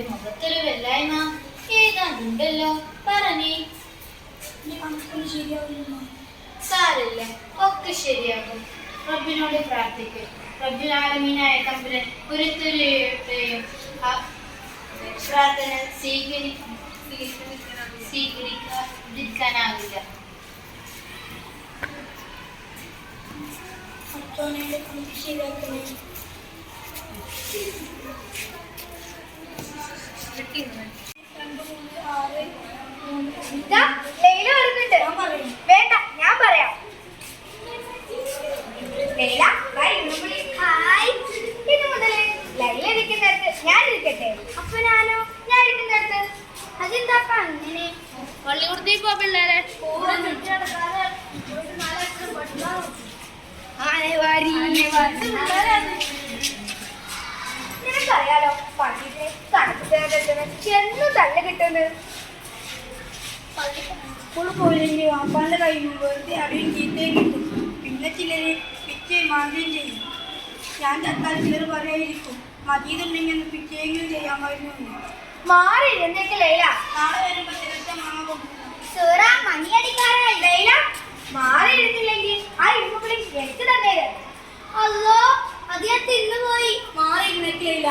നിന്റെ മുഖത്തൊരു വെല്ലായ്മ ഏതാണ്ടുണ്ടല്ലോ പറഞ്ഞേ. സാരല്ല ഒക്കെ ശരിയാകും. റബ്ബിനോട് പ്രാർത്ഥിക്കും. റബ്ബിനാലമീനായ തമ്പുരൻ ഒരുത്തരുടെയും ആ പ്രാർത്ഥന സ്വീകരി സ്വീകരിക്കാതിരിക്കാനാവില്ല. അത്തോനെ വേണ്ട ഞാൻ പറയാം. ലൈല ഇന്നുകൂടി ഹായ് ഇന്നു മുതൽ ലൈല ഇരിക്കുന്നിടത്ത് ഞാൻ ഇരിക്കട്ടെ? അപ്പൊ ഞാനോ? ഞാൻ ഇരിക്കുന്നിടത്ത്. അതെന്താ അങ്ങനെ? പള്ളിക്കൂടത്തിൽ പോ പിള്ളേരെ. പഠിക്കാൻ ആനവാരി നിനക്ക് എന്ന് തന്നെ കിട്ടുന്നത്. സ്കൂളിൽ പോയില്ലെങ്കിൽ വാപ്പാന്റെ കയ്യിൽ നിന്ന് വെറുതെ അടിയും ചീത്തയും കിട്ടും. പിന്നെ ചിലര് പിച്ചയും മാന്തിയും ചെയ്യും. ഞാൻ തത്താൽ ചിലർ പറയായിരിക്കും മതിയതുണ്ടെങ്കിൽ ഒന്ന് പിച്ചയെങ്കിലും ചെയ്യാമായിരുന്നു മാറി എന്തൊക്കെ ലൈല. നാളെ വരുമ്പോ ചിലത്തെ മാങ്ങ കൊണ്ടുവന്നു സോറ മണിയടിക്കാരായി. ലൈല മാറി ഇരുന്നില്ലെങ്കിൽ ആ ഇരുമ്പുകളിൽ എടുത്തു തന്നേര്. അല്ലോ അത് ഞാൻ തിന്നുപോയി. മാറി ഇരുന്നിട്ടില്ല